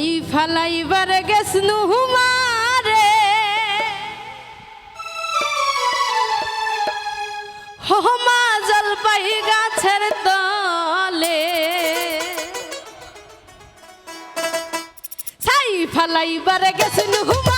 ফালাই ফালাইবার গেছনু নুহুমারে হমা জলপাই গাছের তলে। ফালাই ফালাইবার গেছ নুহুমারে